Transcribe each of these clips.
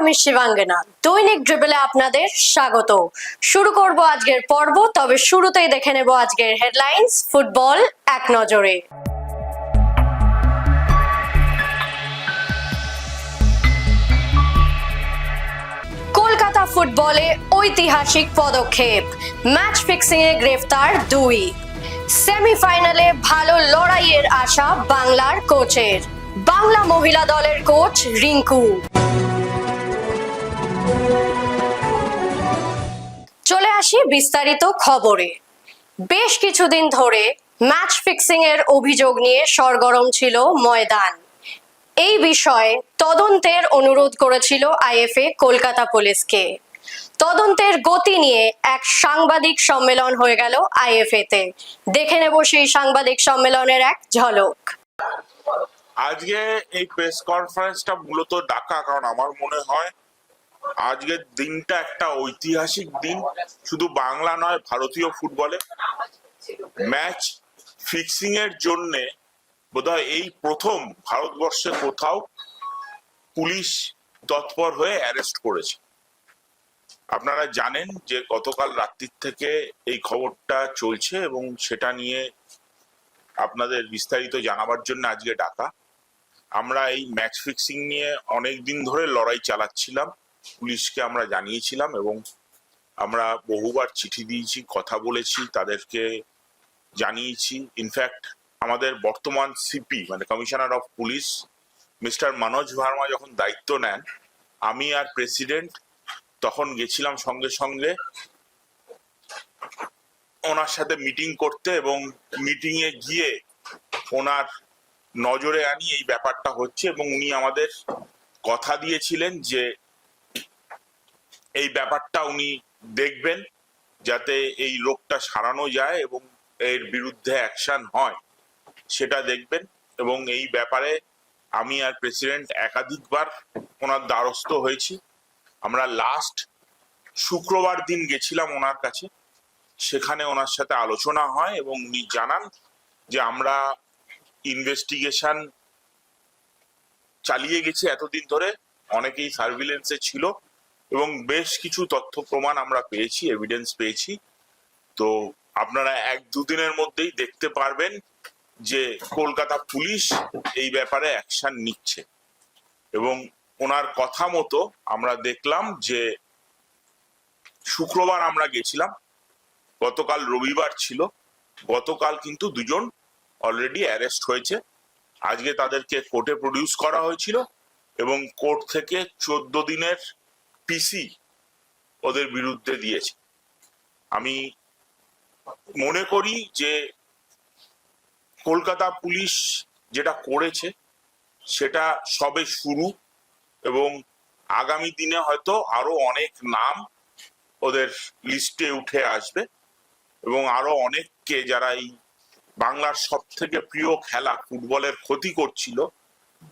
আমি শিবাঙ্গনা। দৈনিক ড্রিবলে আপনাদের স্বাগত। শুরু করব আজকের পর্ব, তবে শুরুতেই দেখে নেব আজকের হেডলাইন্স, ফুটবল এক নজরে। কলকাতা ফুটবলে ঐতিহাসিক পদক্ষেপ, ম্যাচ ফিক্সিং এ গ্রেফতার দুই। সেমিফাইনালে ভালো লড়াইয়ের আশা বাংলার কোচের। বাংলা মহিলা দলের কোচ রিঙ্কু। আসি বিস্তারিত খবরে। বেশ কিছুদিন ধরে ম্যাচ ফিক্সিং এর অভিযোগ নিয়ে সরগরম ছিল ময়দান। এই বিষয়ে তদন্তের অনুরোধ করেছিল আইএফএ কলকাতা পুলিশকে। তদন্তের গতি নিয়ে এক সাংবাদিক সম্মেলন হয়ে গেল আইএফএ তে দেখে নেব সেই সাংবাদিক সম্মেলনের এক ঝলক। আজকে এই প্রেস কনফারেন্সটা মূলত ডাকা, কারণ আমার মনে হয় আজকের দিনটা একটা ঐতিহাসিক দিন। শুধু বাংলা নয়, ভারতীয় ফুটবলে। ম্যাচ ফিক্সিং এর জন্য বোধহয় এই প্রথম ভারতবর্ষে কোথাও পুলিশ তৎপর হয়ে অ্যারেস্ট করেছে। আপনারা জানেন যে গতকাল রাত্রির থেকে এই খবরটা চলছে এবং সেটা নিয়ে আপনাদের বিস্তারিত জানাবার জন্য আজকে ডাকা। আমরা এই ম্যাচ ফিক্সিং নিয়ে অনেক দিন ধরে লড়াই চালাচ্ছিলাম। পুলিশকে আমরা জানিয়েছিলাম এবং আমরা বহুবার চিঠি দিয়েছি, কথা বলেছি, তাদেরকে জানিয়েছি। ইনফ্যাক্ট আমাদের বর্তমান সিপি মানে commissioner of police mister Manoj Verma যখন দায়িত্ব নেন, আমি আর প্রেসিডেন্ট তখন গেছিলাম সঙ্গে সঙ্গে ওনার সাথে মিটিং করতে এবং মিটিং এ গিয়ে ওনার নজরে আনি এই ব্যাপারটা হচ্ছে এবং উনি আমাদের কথা দিয়েছিলেন যে এই ব্যাপারটা উনি দেখবেন যাতে এই রোগটা সারানো যায় এবং এর বিরুদ্ধে অ্যাকশন হয়, সেটা দেখবেন। এবং এই ব্যাপারে আমি আর প্রেসিডেন্ট একাধিকবার ওনার দ্বারস্থ হয়েছি। আমরা লাস্ট শুক্রবার দিন গেছিলাম ওনার কাছে। সেখানে ওনার সাথে আলোচনা হয় এবং উনি জানান যে আমরা ইনভেস্টিগেশন চালিয়ে গেছি এতদিন ধরে। অনেকেই সার্ভিলেন্সে ছিল। এবং বেশ কিছু তথ্য প্রমাণ আমরা পেয়েছি এভিডেন্স পেয়েছি। তো আপনারা এক দুদিনের মধ্যেই দেখতে পারবেন যে কলকাতা পুলিশ এই ব্যাপারে অ্যাকশন নিচ্ছে। এবং ওনার কথা মতো আমরা দেখলাম যে শুক্রবার আমরা গেছিলাম, গতকাল রবিবার ছিল, গতকাল কিন্তু দুজন অলরেডি অ্যারেস্ট হয়েছে। আজকে তাদেরকে কোর্টে প্রডিউস করা হয়েছিল এবং কোর্ট থেকে চোদ্দ দিনের পিসি ওদের বিরুদ্ধে দিয়েছে। আমি মনে করি যে কলকাতা পুলিশ যেটা করেছে সেটা সবে শুরু এবং আগামী দিনে হয়তো আরও অনেক নাম ওদের লিস্টে উঠে আসবে এবং আরও অনেককে যারা এই বাংলার সব থেকে প্রিয় খেলা ফুটবলের ক্ষতি করছিল,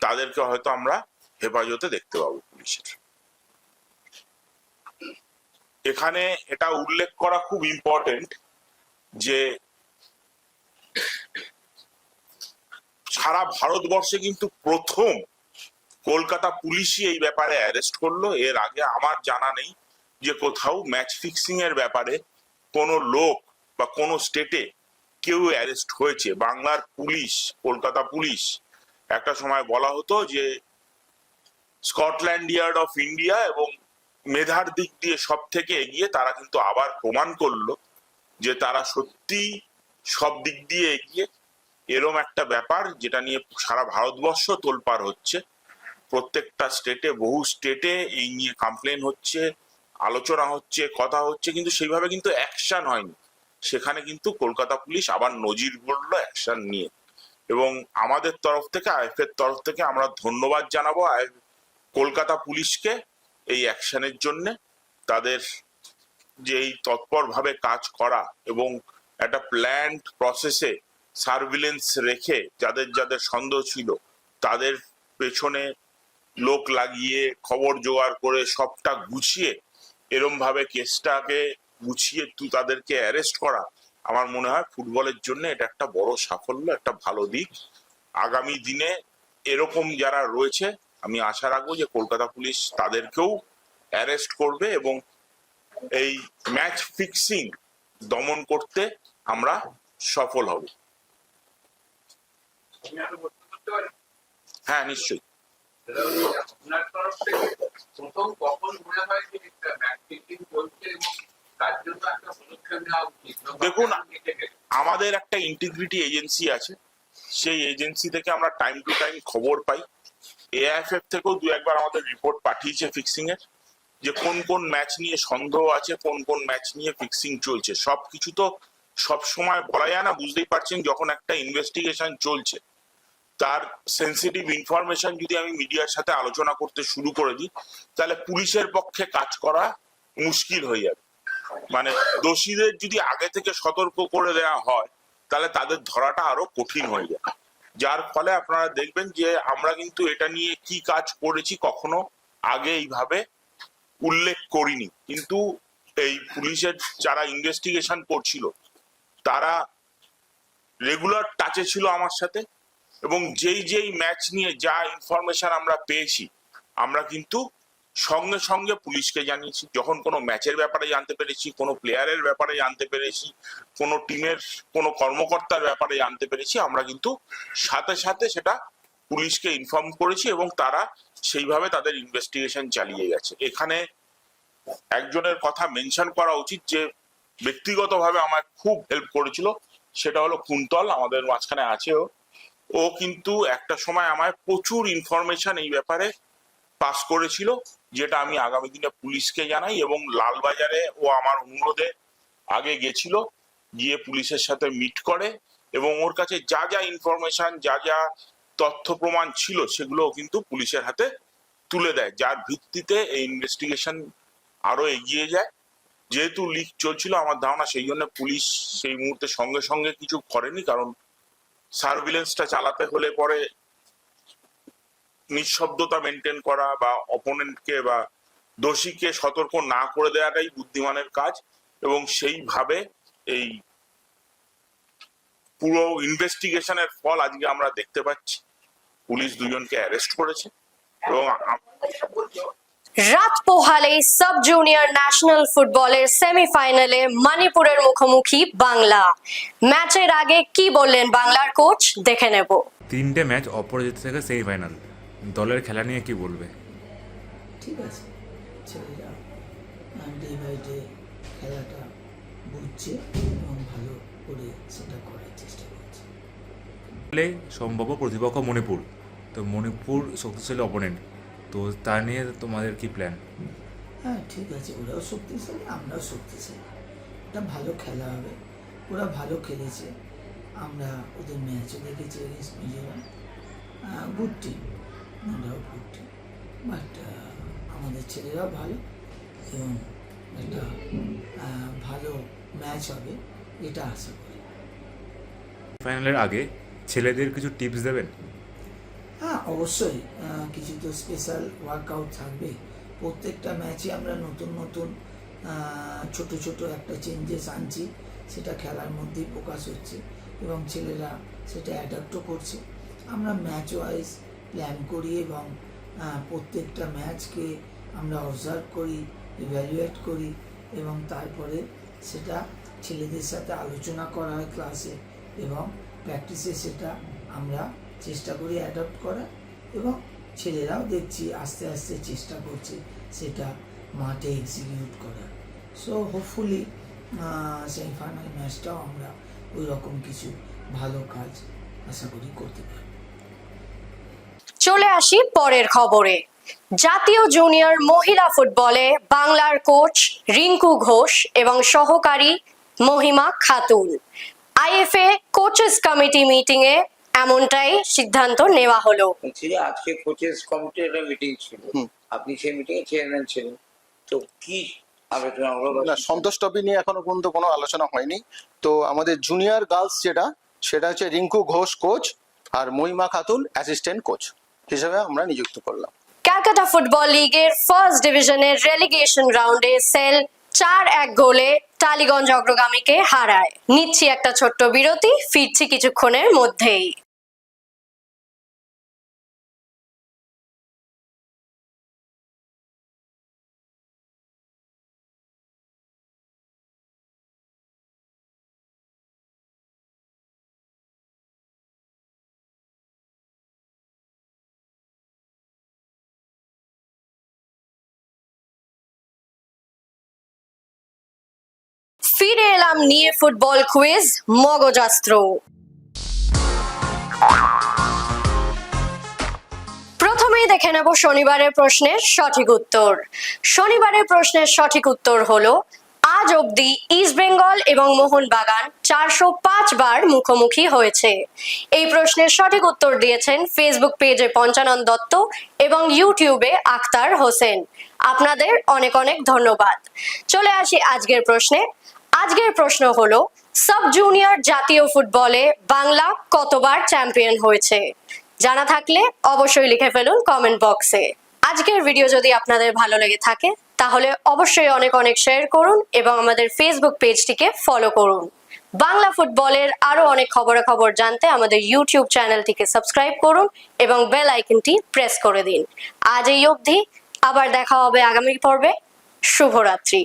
তাদেরকে হয়তো আমরা হেফাজতে দেখতে পাবো পুলিশের। এখানে এটা উল্লেখ করা খুব ইম্পর্টেন্ট যে সারা ভারতবর্ষে কিন্তু প্রথম কলকাতা পুলিশই এই ব্যাপারে অ্যারেস্ট করল। এর আগে আমার জানা নেই যে কোথাও ম্যাচ ফিক্সিং এর ব্যাপারে কোনো লোক বা কোনো স্টেটে কেউ অ্যারেস্ট হয়েছে। বাংলার পুলিশ, কলকাতা পুলিশ, একটা সময় বলা হতো যে স্কটল্যান্ড ইয়ার্ড অফ ইন্ডিয়া এবং মেধার দিক দিয়ে সব থেকে এগিয়ে তারা কিন্তু আবার প্রমাণ করল যে তারা সত্যি সব দিক দিয়ে এগিয়ে এরম একটা ব্যাপার যেটা নিয়ে সারা ভারতবর্ষ তোলপার হচ্ছে। প্রত্যেকটা স্টেটে বহু স্টেটে এই নিয়ে কমপ্লেন হচ্ছে, আলোচনা হচ্ছে, কথা হচ্ছে, কিন্তু সেইভাবে কিন্তু অ্যাকশন হয়নি। সেখানে কিন্তু কলকাতা পুলিশ আবার নজির গড়লো অ্যাকশন নিয়ে। এবং আমাদের তরফ থেকে আইএফ এর তরফ থেকে আমরা ধন্যবাদ জানাব কলকাতা পুলিশকে এই অ্যাকশনের জন্য তাদের যে এই তৎপরভাবে কাজ করা এবং একটা প্ল্যান্ড প্রসেসে সার্ভিলেন্স রেখে যাদের যাদের সন্দেহ ছিল, তাদের পেছনে লোক লাগিয়ে, খবর জোগাড় করে সবটা গুছিয়ে এরম ভাবে কেসটাকে গুছিয়ে তু তাদেরকে অ্যারেস্ট করা আমার মনে হয় ফুটবলের জন্য এটা একটা বড় সাফল্য, একটা ভালো দিক। আগামী দিনে এরকম যারা রয়েছে আমি আশা রাখব যে কলকাতা পুলিশ তাদেরকেও অ্যারেস্ট করবে এবং এই ম্যাচ ফিক্সিং দমন করতে আমরা সফল হব? হ্যাঁ নিশ্চয়ই? দেখুন, আমাদের একটা ইন্টিগ্রিটি এজেন্সি আছে সেই এজেন্সি থেকে আমরা টাইম টু টাইম খবর পাই এআইএফএফ থেকেও দু একবার আমাদের রিপোর্ট পাঠিয়েছে ফিক্সিং এর যে কোন কোন ম্যাচ নিয়ে সন্দেহ আছে, কোন কোন ম্যাচ নিয়ে ফিক্সিং চলছে। সব কিছু তো সব সময় বলা যায় না, বুঝতেই পারছেন যখন একটা ইনভেস্টিগেশন চলছে। তার সেন্সিটিভ ইনফরমেশন যদি আমি মিডিয়ার সাথে আলোচনা করতে শুরু করে দিই, তাহলে পুলিশের পক্ষে কাজ করা মুশকিল হয়ে যাবে। মানে দোষীদের যদি আগে থেকে সতর্ক করে দেওয়া হয়, তাহলে তাদের ধরাটা আরও কঠিন হয়ে যায় যার ফলে আপনারা দেখবেন যে আমরা কিন্তু এটা নিয়ে কি কাজ করেছি কখনো আগে এইভাবে উল্লেখ করিনি। কিন্তু এই পুলিশের যারা ইনভেস্টিগেশন করছিল, তারা রেগুলার টাচে ছিল আমার সাথে এবং যেই যেই ম্যাচ নিয়ে যা ইনফরমেশন আমরা পেয়েছি, আমরা কিন্তু সঙ্গে সঙ্গে পুলিশকে জানিয়েছি, যখন কোনো ম্যাচের ব্যাপারে জানতে পেরেছি, কোনো প্লেয়ারের ব্যাপারে জানতে পেরেছি, কোনো টিমের, কোনো কর্মকর্তার ব্যাপারে জানতে পেরেছি, আমরা কিন্তু সাথে সাথে সেটা পুলিশকে ইনফর্ম করেছি এবং তারা সেইভাবে তাদের ইনভেস্টিগেশন চালিয়ে গেছে। এখানে একজনের কথা মেনশন করা উচিত যে, ব্যক্তিগতভাবে আমার খুব হেল্প করেছিল, সেটা হলো কুন্তল, আমাদের মাঝখানে আছেও ও। কিন্তু একটা সময় আমায় প্রচুর ইনফরমেশন এই ব্যাপারে পাস করেছিল। যেটা আমি আগামী দিনে পুলিশকে জানাই এবং লালবাজারে ও আমার অনুরোধে আগে গেছিল, গিয়ে পুলিশের সাথে মিট করে এবং ওর কাছে যা যা ইনফরমেশন যা যা তথ্য প্রমাণ ছিল সেগুলো কিন্তু পুলিশের হাতে তুলে দেয়। যার ভিত্তিতে এই ইনভেস্টিগেশন আরও এগিয়ে যায়। যেহেতু লিক চলছিল আমার ধারণা, সেই জন্য পুলিশ সেই মুহূর্তে সঙ্গে সঙ্গে কিছু করেনি, কারণ সার্ভিলেন্সটা চালাতে হলে পরে নিঃশব্দতা মেনটেন করা বা অপোনেন্টকে বা দোষীকে সতর্ক না করে দেওয়াটাই বুদ্ধিমানের কাজ এবং সেইভাবে এই পুরো ইনভেস্টিগেশনের ফল আজকে আমরা দেখতে পাচ্ছি। পুলিশ দুজনকে অ্যারেস্ট করেছে এবং রাত পোহালে সাব জুনিয়র ন্যাশনাল ফুটবলের সেমিফাইনালে মণিপুরের মুখোমুখি বাংলা। ম্যাচের আগে কি বললেন বাংলার কোচ দেখে নেব। তিনটে ম্যাচ অপরাজিত থেকে সেমিফাইনাল দলের খেলা নিয়ে কি বলবে? ঠিক আছে ছেলেরা ডে বাই ডে খেলাটা বুঝছে এবং ভালো করে সেটা করার চেষ্টা করছে। সম্ভাব্য প্রতিপক্ষ মণিপুর। তো মণিপুর শক্তিশালী অপোনেন্ট তো তা নিয়ে তোমাদের কি প্ল্যান হ্যাঁ ঠিক আছে ওরাও শক্তিশালী আমরাও শক্তিশালী। এটা ভালো খেলা হবে ওরা ভালো খেলেছে। আমরা ওদের ম্যাচও দেখেছি against Mizoram. Good team doubt good but আমাদের ছেলেরাও ভালো এবং একটা ভালো ম্যাচ হবে এটা আশা করি। ফাইনালের আগে ছেলেদের কিছু টিপস দেবেন? হ্যাঁ অবশ্যই কিছু তো স্পেশাল ওয়ার্কআউট থাকবে। প্রত্যেকটা ম্যাচে আমরা নতুন নতুন ছোট ছোট একটা চেঞ্জেস আনছি সেটা খেলার মধ্যেই প্রকাশ হচ্ছে এবং ছেলেরা সেটা অ্যাডাপ্টও করছে। আমরা ম্যাচ ওয়াইজ প্ল্যান করি এবং প্রত্যেকটা ম্যাচকে আমরা অবজার্ভ করি ইভ্যালুয়েট করি এবং তারপরে সেটা ছেলেদের সাথে আলোচনা করা হয় ক্লাসে এবং প্র্যাকটিসে সেটা আমরা চেষ্টা করি অ্যাডপ্ট করা এবং ছেলেরাও দেখছি আস্তে আস্তে চেষ্টা করছে সেটা মাঠে এক্সিকিউট করা সো হোপফুলি সেমিফাইনাল ম্যাচটাও আমরা ওই রকম কিছু ভালো কাজ আশা করি করতে পারি চলে আসি পরের খবরে। জাতীয় জুনিয়র মহিলা ফুটবলে বাংলার কোচ রিঙ্কু ঘোষ এবং সহকারী Mahima Khatun. IFA coaches committee meeting এ এমনটাই সিদ্ধান্ত নেওয়া হলো। আজকে কোচেস কমিটির একটা মিটিং ছিল। আপনি সেই মিটিং এ চেয়ারম্যান ছিলেন। তো কি আলোচনা হলো? বা না সন্তোষ ট্রফি নিয়ে এখনও পর্যন্ত কোনো আলোচনা হয়নি। তো আমাদের জুনিয়র গার্লস যেটা সেটা হচ্ছে রিঙ্কু ঘোষ কোচ আর মহিমা খাতুন অ্যাসিস্ট্যান্ট কোচ হিসেবে আমরা নিযুক্ত করলাম। ক্যালকাটা ফুটবল লিগের ফার্স্ট ডিভিশনের রেলিগেশন রাউন্ডে সেল চার এক গোলে টালিগঞ্জ অগ্রগামীকে হারায়। নিচ্ছি একটা ছোট্ট বিরতি, ফিরছি কিছুক্ষণের মধ্যেই। ফিরে এলাম নিয়ে ফুটবল কুইজ মগজাস্ত্র। প্রথমেই দেখে নেব শনিবারের প্রশ্নের সঠিক উত্তর। শনিবারের প্রশ্নের সঠিক উত্তর হলো, আজ অবধি ইস্ট বেঙ্গল এবং মোহনবাগান চারশো পাঁচ বার মুখোমুখি হয়েছে। এই প্রশ্নের সঠিক উত্তর দিয়েছেন ফেসবুক পেজে পঞ্চানন দত্ত এবং ইউটিউবে আক্তার হোসেন। আপনাদের অনেক অনেক ধন্যবাদ। চলে আসি আজকের প্রশ্নে। আজকের প্রশ্ন হলো, সাব জুনিয়র জাতীয় ফুটবলে বাংলা কতবার চ্যাম্পিয়ন হয়েছে? জানা থাকলে অবশ্যই লিখে ফেলুন কমেন্ট বক্সে আজকের ভিডিও যদি আপনাদের ভালো লেগে থাকে, তাহলে অবশ্যই অনেক অনেক শেয়ার করুন এবং আমাদের ফেসবুক পেজটিকে ফলো করুন। বাংলা ফুটবলের আরও অনেক খবরাখবর জানতে আমাদের ইউটিউব চ্যানেলটিকে সাবস্ক্রাইব করুন এবং বেল আইকনটি প্রেস করে দিন। আজ এই অবধি, আবার দেখা হবে আগামী পর্বে। শুভরাত্রি।